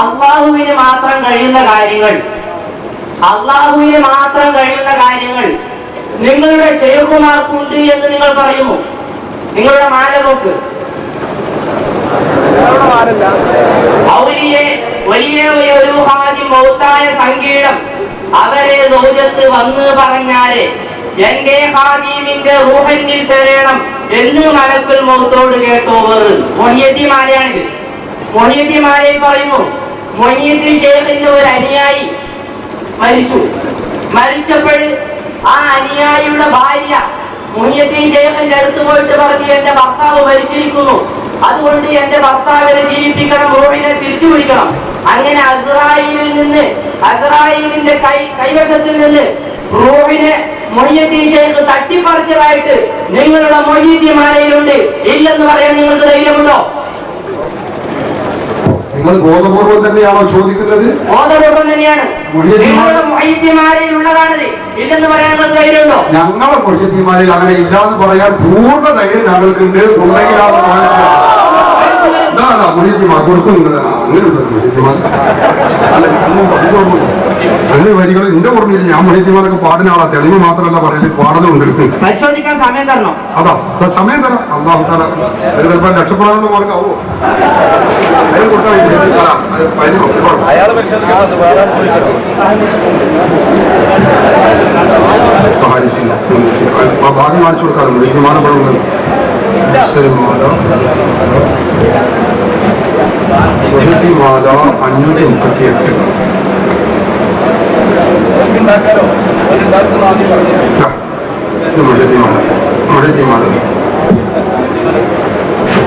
അള്ളാഹുവിന് മാത്രം കഴിയുന്ന കാര്യങ്ങൾ. അള്ളാഹുവിന് മാത്രം കഴിയുന്ന കാര്യങ്ങൾ. നിങ്ങളുടെ ഷെയ്ഖുമാർക്കുണ്ട് എന്ന് നിങ്ങൾ പറയുന്നു നിങ്ങളുടെ മാല നോക്ക് ഔലിയെ വലിയ ഒരു ഹാജി മൗത്തായ സംഗീതം അവരെ ലോകത്ത് വന്ന് പറഞ്ഞാൽ എന്റെ ഹാജീമിന്റെ റൂഹന്നിൽ തരണം എന്ന് മലക്കുൽ മൗത്തോട് കേട്ടോവർ. മൊഹിയത്തിമാരെയാണിത് മൊഹിയത്തിമാരെ പറയുന്നു മൊഹിയത്തി ഷേഖിന്റെ ഒരു അനുയായി മരിച്ചു. മരിച്ചപ്പോൾ ആ അനുയായിയുടെ ഭാര്യ മുനിയത്തിൻ ഷേഖിന്റെ അടുത്ത് പോയിട്ട് പറഞ്ഞു എന്റെ ഭർത്താവ് മരിച്ചിരിക്കുന്നു. അതുകൊണ്ട് എന്റെ ഭർത്താവിനെ ജീവിപ്പിക്കണം റോഹിനെ തിരിച്ചു പിടിക്കണം. അങ്ങനെ അസ്രായിലിൽ നിന്ന് അസ്രായിലിന്റെ കൈ കൈവശത്തിൽ നിന്ന് റോഹിനെ മൊയ്യത്തീൻ ഷേഖ് തട്ടിപ്പറിച്ചതായിട്ട് നിങ്ങളുടെ മൊഴിയത്തിമാരയിലുണ്ട് ഇല്ലെന്ന് പറയാൻ നിങ്ങൾക്ക് ധൈര്യമുണ്ടോ? നിങ്ങൾ ബോധപൂർവം തന്നെയാണോ ചോദിക്കുന്നത്? ബോധപൂർവം തന്നെയാണ്. ഉള്ളതാണിത് ഇല്ലെന്ന് ധൈര്യമുണ്ടോ? ഞങ്ങളെ മുഖ്യത്തിമാരിൽ അങ്ങനെ ഇല്ലാന്ന് പറയാൻ പൂർണ ധൈര്യം ഞങ്ങൾക്കുണ്ട്. ഇതാ ആ, മുഖ്യത്തിമാർ അല്ല ഇതൊന്നും ഇതൊന്നും അങ്ങനെ വരികൾ എന്റെ ഓർമ്മയിൽ ഞാൻ മുഖ്യത്തിമാരൊക്കെ പാടുന്ന ആളാ. തെളിവ് മാത്രമല്ല പറയുന്നത് പാടുന്നുണ്ട് പരിശോധിക്കാൻ സമയം തരണോ? അതാ സമയം തരാം. അള്ളാഹു താല ഒരു ചിലപ്പോൾ രക്ഷപ്പെടാനുള്ള മാർഗമാവോ ഭാഗ്യം കൊടുക്കാം. കാണിച്ചു കൊടുക്കാറുണ്ട്. വിമാനപ്പെടുന്നത് മാല അഞ്ഞൂറ്റി മുപ്പത്തി എട്ട് മുഴത്തിമാല മുഴത്തിമാല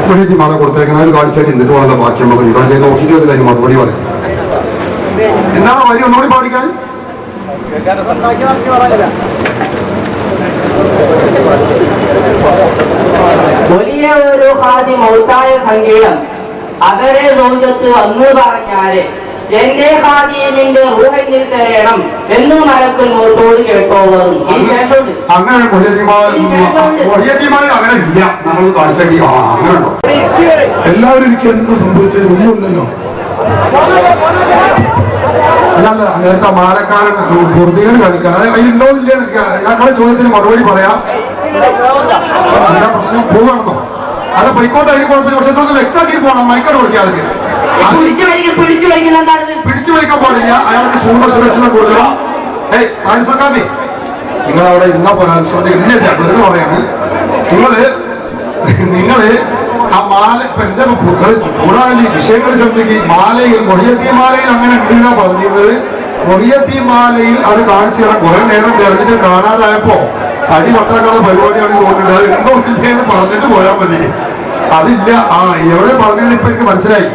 മുഴത്തിമാല കൊടുത്തേക്കുന്ന ഒരു കാണിച്ചായിട്ട് എന്നിട്ട് വേണം ബാക്കി നമുക്ക് ഇവിടെ നോക്കിയിട്ട് ഒരു കാര്യം മറുപടി പറയും. എന്താണ് വരി ഒന്നുകൂടി പാടിക്കാൻ? കേൾക്കാൻ വലിയ ഒരു ഹാജി മൗത്തായ സംഗീതം. അവരെ നോഞ്ചത്ത് വന്ന് പറഞ്ഞാൽ എന്റെ ഹാജിയമിന്റെ റൂഹന്നിൽ തരണം എന്ന് കേട്ടോവർ ഈ ശേഷം അങ്ങനെ അങ്ങനെ ഇല്ല. നമ്മൾ കാണിച്ചേക്ക് ആ എല്ലാവരും എനിക്ക് എന്ത് സംഭവിച്ചത് ഒന്നുമില്ലല്ലോ. അല്ല നേരത്തെ മാലക്കാരൻ പൂർത്തികൾ കളിക്കാൻ. അത് അതിലുണ്ടോ ഇല്ല ഞങ്ങളെ ചോദ്യത്തിന് മറുപടി പറയാം. പ്രശ്നം അല്ല പോയിക്കോട്ടെ അതിന് കുഴപ്പമില്ല. പക്ഷെ ഇതൊന്ന് വ്യക്തമാക്കി പോകണം. മൈക്കോട് കൊടുക്കാതെ പിടിച്ചു വയ്ക്കാൻ പാടില്ല. അയാൾക്ക് പൂർണ സുരക്ഷിത കൊടുക്കണം. ഏയ് താൻസക്കാമി നിങ്ങൾ അവിടെ ഇരുന്നാ പോലെ ശ്രദ്ധിക്കില്ല വെറുതെ പറയാണ്. നിങ്ങൾ നിങ്ങൾ ആ മാല എന്റെ കൂടാതെ വിഷയങ്ങൾ ശ്രദ്ധിക്കുക മാലയിൽ കൊടിയത്തി മാലയിൽ അങ്ങനെ ഉണ്ടെന്നാ പറഞ്ഞത് കൊടിയത്തി മാലയിൽ അത് കാണിച്ചു തരാൻ കുറെ നേരം തെരഞ്ഞിട്ട് കാണാതായപ്പോ അടി വട്ടാക്കാനുള്ള പരിപാടിയാണ് തോന്നുന്നത് അത് ഉണ്ടോ പറഞ്ഞിട്ട് പോയാൽ മതി. അതില്ല. ആ എവിടെ പറഞ്ഞത് ഇപ്പൊ എനിക്ക് മനസ്സിലായി.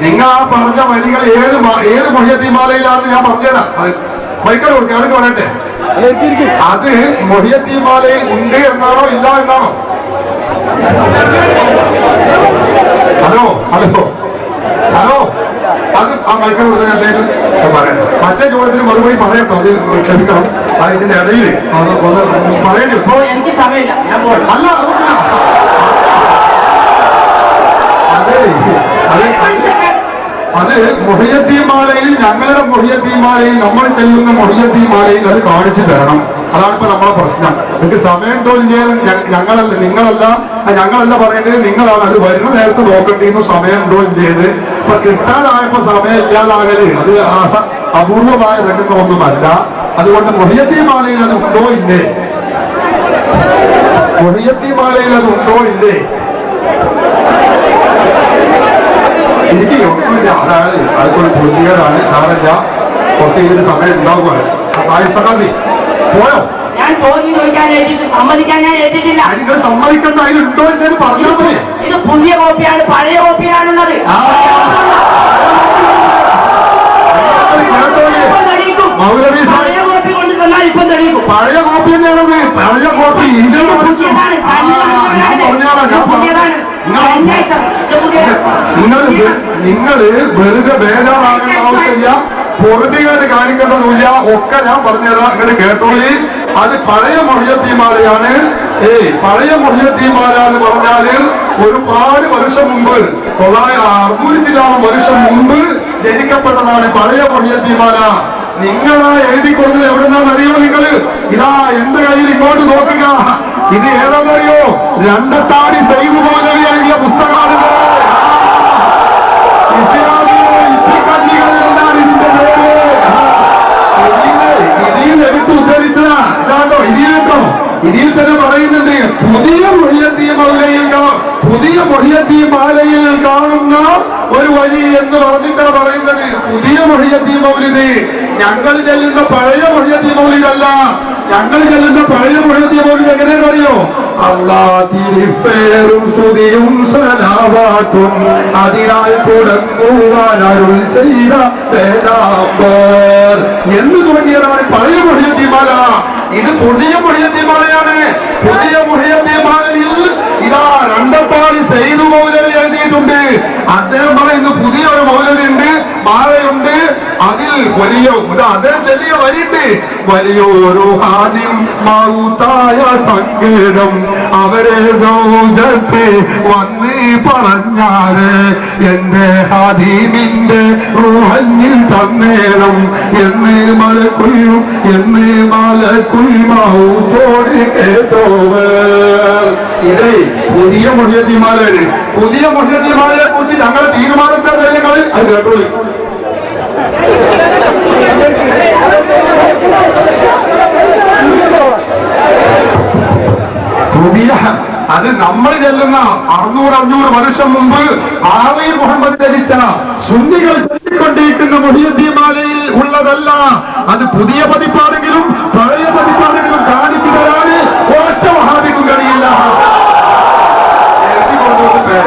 നിങ്ങൾ ആ പറഞ്ഞ വരികൾ ഏത് ഏത് മൊഹിയത്തിമാലയിലാണെന്ന് ഞാൻ പറഞ്ഞുതരാം. മൈക്കൽ കൊടുക്കുക അത് പറയട്ടെ? അത് മൊഹിയത്തിമാലയിൽ ഉണ്ട് എന്നാണോ ഇല്ല എന്നാണോ? Hello hello hello. അത് ആ മൈക്കൽ കൊടുക്കാൻ അദ്ദേഹം പറയണം. മറ്റേ ചോദ്യത്തിന് മറുപടി പറയട്ടോ അത് ക്ഷമിക്കണം. ആ ഇതിന്റെ ഇടയിൽ പറയേണ്ടി അല്ല. അതെ. അതെ അത് മൊഹിയത്തിമാലയിൽ ഞങ്ങളുടെ മൊഹിയത്തിമാലയിൽ നമ്മൾ ചെല്ലുന്ന മൊഹിയത്തിമാലയിൽ അത് കാണിച്ചു തരണം. അതാണ് ഇപ്പൊ നമ്മളെ പ്രശ്നം. എനിക്ക് സമയം തോന്നിയ ഞങ്ങളല്ല നിങ്ങളല്ല. ഞങ്ങളല്ല പറയേണ്ടത് നിങ്ങളാണ്. അത് വരുന്ന നേരത്തെ നോക്കേണ്ടിയിരുന്നു സമയം തോന്നി ഇല്ലേത് ഇപ്പൊ കിട്ടാതായപ്പോ സമയം ഇല്ലാതാകൽ അത് അപൂർവമായ രംഗങ്ങളൊന്നുമല്ല. അതുകൊണ്ട് മൊഹിയത്തിമാലയിൽ അത് ഉണ്ടോ ഇല്ലേ? മൊഹിയത്തിമാലയിൽ അത് ഉണ്ടോ ഇല്ലേ? എനിക്ക് ഒന്നുമില്ല. അതാണ് ഒരു പുതിയതാണ്. സാറല്ല കുറച്ച് ഇതിന് സമയം ഉണ്ടാവുകയാണ്. സഹാബി പോയോ? ഞാൻ ചോദ്യം ചോദിക്കാൻ സമ്മതിക്കാൻ ഞാൻ ഏറ്റിട്ടില്ല. നിങ്ങൾ സമ്മതിക്കണ്ട അതിലുണ്ടോ എന്ന് പറഞ്ഞാൽ മതി. ഇത് പുതിയ കോപ്പിയാണ് പഴയ കോപ്പിയാണുള്ളത്. മൗലവി പഴയ കോപ്പി കൊണ്ട് തന്നാൽ ഇപ്പൊ തെളിയിക്കും. പഴയ കോപ്പി തന്നെയാണത് പഴയ കോപ്പി ഇതിനെ കുറിച്ച് ആ, ഞാൻ പറഞ്ഞോളാം ഞാൻ പുതിയതാണ്. നിങ്ങൾ. നിങ്ങൾ നിങ്ങൾ വെറുതെ ബേജാറാകേണ്ട ആവശ്യമില്ല. പൊറുതികേട് കാണിക്കേണ്ടതില്ല. ഒക്കെ ഞാൻ പറഞ്ഞുതരാം. നിങ്ങൾ കേട്ടോളി. അത് പഴയ മൊഴിയത്തിമാലയാണ് ഏയ് പഴയ മൊഴിയത്തിമാല എന്ന് പറഞ്ഞാൽ ഒരുപാട് വർഷം മുമ്പ് തൊള്ളായിരം അറുന്നൂറ്റിലാം വർഷം മുമ്പ് ജനിക്കപ്പെട്ടതാണ് പഴയ മൊഴിയത്തിമാല നിങ്ങളാ എഴുതി കൊടുത്തത് എവിടെന്നാന്ന് അറിയോ നിങ്ങൾ? ഇതാ എന്റെ കയ്യിൽ ഇങ്ങോട്ട് നോക്കുക. ഇത് ഏതാണെന്നറിയോ? രണ്ടത്താടി സൈബ് മൗലവി എഴുതിയ പുസ്തകമാണിത് ഇസ്ലാമിലെ ഇത്തിക്കണ്ണികൾ എന്നാണ് ഇതിന്റെ പേര് ഇതിൽ എടുത്ത് ഉദ്ധരിച്ചതാ ഇതാണ്ടോ ഇതിൽ കേട്ടോ ഇതിൽ തന്നെ പറയുന്നുണ്ട് പുതിയ മൊഴിയത്തി മൗലയിൽ കാ- പുതിയ മൊഴിയത്തി മാലയിൽ കാണുന്ന ഒരു വഴി എന്ന് പറഞ്ഞിട്ടാണ് പറയുന്നത്. പുതിയ മഹിയത്തി മൗലിത് ഞങ്ങൾ ചെല്ലുന്ന പഴയ മഹിയത്തി മൗലിതല്ല ഞങ്ങൾ ചെല്ലുന്ന പഴയ മഹിയത്തി മൗലിത് എങ്ങനെയാണ് അറിയോ? അല്ലാ തിരിപ്പേരും സ്തുതിയും സലാവാക്കും അതിനാൽ തുടങ്ങുവാൻ അരുൾ ചെയ്ത എന്ന് തുടങ്ങിയതാണ് പഴയ മൊഴിയത്തിമാല ഇത് പുതിയ മൊഴിയത്തിമാലയാണ് പുതിയ മൊഴിയത്തിമാലയിൽ രണ്ടപ്പാടി സെയ്തു മൗലവി എഴുതിയിട്ടുണ്ട്. അദ്ദേഹം പറയുന്നു പുതിയൊരു മൗലവി ഉണ്ട്. മാലയുണ്ട്. അതിൽ വലിയ അദ്ദേഹം ചെറിയ വരിണ്ട് വലിയൊരു ആദ്യം മൗത്തായ സങ്കേതം അവരെ സൗജത്ത് വന്ന് പറഞ്ഞാൽ എന്റെ ഹദീമിന്റെ റൂഹഞ്ഞിൽ തന്നേരം എന്ന് മലക്കുയും എന്ന് മലക്കുയിമാവോട് കേട്ടോവർ ഇതേ പുതിയ മുഹ്യത്തിമാരാണ് പുതിയ മുഹ്യത്തിമാരെ കുറിച്ച് ഞങ്ങൾ തീരുമാനത്തെ കാര്യങ്ങളിൽ അത് കേട്ടോളി. പുതിയ അത് നമ്മൾ ചെല്ലുന്ന അറുന്നൂറ് അഞ്ഞൂറ് വർഷം മുമ്പ് ആമീർ മുഹമ്മദ് രചിച്ച സുന്നികൾ ചൊല്ലിക്കൊണ്ടിരിക്കുന്ന മുഹിയുദ്ദീമാലയിൽ ഉള്ളതല്ല. അത് പുതിയ പതിപ്പാണെങ്കിലും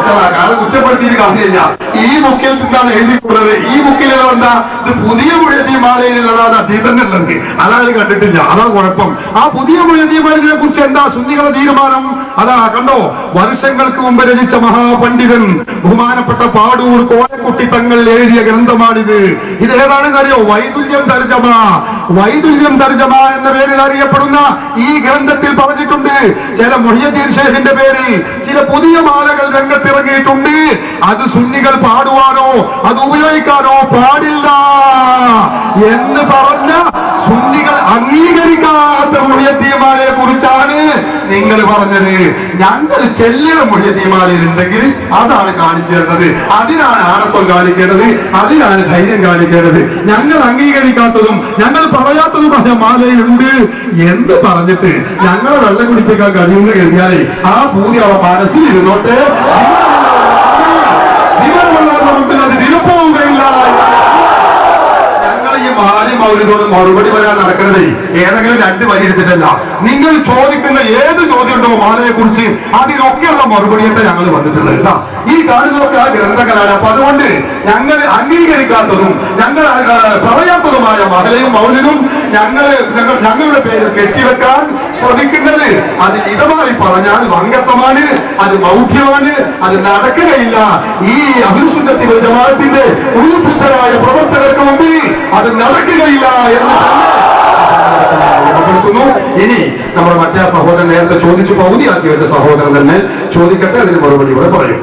പേച്ചതാണ് ആളെ കുറ്റപ്പെടുത്തിയിട്ട് കാര്യമില്ല ഈ ബുക്കിൽ നിന്നാണ് എഴുതി ഈ ബുക്കിലുള്ള എന്താ? ഇത് പുതിയ മുഴത്തിമാലയിലുള്ളതാണ് അതീതന്നെ ഉള്ളത് അതാണ് കണ്ടിട്ടില്ല. അതാണ് കുഴപ്പം. ആ പുതിയ മുഴത്തിമാലിനെ കുറിച്ച് എന്താ സുന്നികളുടെ തീരുമാനം? അതാ കണ്ടോ? വർഷങ്ങൾക്ക് മുമ്പ് രചിച്ച മഹാപണ്ഡിതൻ ബഹുമാനപ്പെട്ട പാടൂർ കോഴക്കുട്ടി തങ്ങൾ എഴുതിയ ഗ്രന്ഥമാണിത്. ഇത് ഏതാണെന്ന് അറിയോ വൈദുല്യം തർജമ വൈദുല്യം തർജമ എന്ന പേരിൽ അറിയപ്പെടുന്ന ഈ ഗ്രന്ഥത്തിൽ പറഞ്ഞിട്ടുണ്ട്. ചില മൊഹിയദ്ദീൻ ഷേഖിന്റെ പേരിൽ ചില പുതിയ മാലകൾ രംഗത്തിറങ്ങിയിട്ടുണ്ട്. അത് സുന്നികൾ പാടുവാനോ അത് ഉപയോഗിക്കാനോ പാടില്ല. എന്ന് പറഞ്ഞ സുന്നികൾ അംഗീകരിക്കാത്ത മൊഴിയത്തിയമാലയെ കുറിച്ചാണ് നിങ്ങൾ പറഞ്ഞത് ഞങ്ങൾ ചെല്ലുന്ന മൊഴിയത്തിയമാലയിൽ ഉണ്ടെങ്കിൽ അതാണ് കാണിച്ചു തരുന്നത്. അതിനാണ് ആണത്വം കാണിക്കേണ്ടത്. അതിനാണ് ധൈര്യം കാണിക്കേണ്ടത്. ഞങ്ങൾ അംഗീകരിക്കാത്തതും ഞങ്ങൾ പറയാത്തതും പറയാത്തതുമായ മാലയിലുണ്ട്. എന്ന് പറഞ്ഞിട്ട് ഞങ്ങളെ വെള്ളം കുടിപ്പിക്കാൻ കഴിയുമെന്ന് കരുതിയാലേ ആ ഭൂമി അവ ഈ മാലി മൗലികോട് മറുപടി പറയാൻ നടക്കുന്നത് ഏതെങ്കിലും രണ്ട് വരി എടുത്തിട്ടല്ല. നിങ്ങൾ ചോദിക്കുന്ന ഏത് ചോദ്യം ഉണ്ടോ മാലയെ കുറിച്ച് അതിനൊക്കെയുള്ള മറുപടിയൊക്കെ ഞങ്ങൾ വന്നിട്ടുള്ളത്. കേട്ടാ ഈ കാണുന്നതൊക്കെ ആ ഗ്രന്ഥങ്ങളാണ്. അപ്പൊ അതുകൊണ്ട് ഞങ്ങൾ അംഗീകരിക്കാത്തതും ഞങ്ങൾ പറയാത്തതുമായ മഹലയും മൗലിനും ഞങ്ങൾ ഞങ്ങളുടെ പേര് കെട്ടിവെക്കാൻ ശ്രമിക്കുന്നത് അത് മിതമായി പറഞ്ഞാൽ വങ്കത്വമാണ് അത് മൗഢ്യമാണ് അത് നടക്കുകയില്ല. ഈ അഭിസുദ്ധത്തി ജമാത്തിന്റെ ഉൾബുദ്ധരായ പ്രവർത്തകർക്ക് മുമ്പിൽ അത് നടക്കുകയില്ല എന്ന് തന്നെ ഇനി നമ്മുടെ മറ്റേ സഹോദരൻ നേരത്തെ ചോദിച്ചു പൗതിയാക്കി വെച്ച സഹോദരൻ തന്നെ ചോദിക്കട്ടെ അതിന് മറുപടി ഇവിടെ പറയും.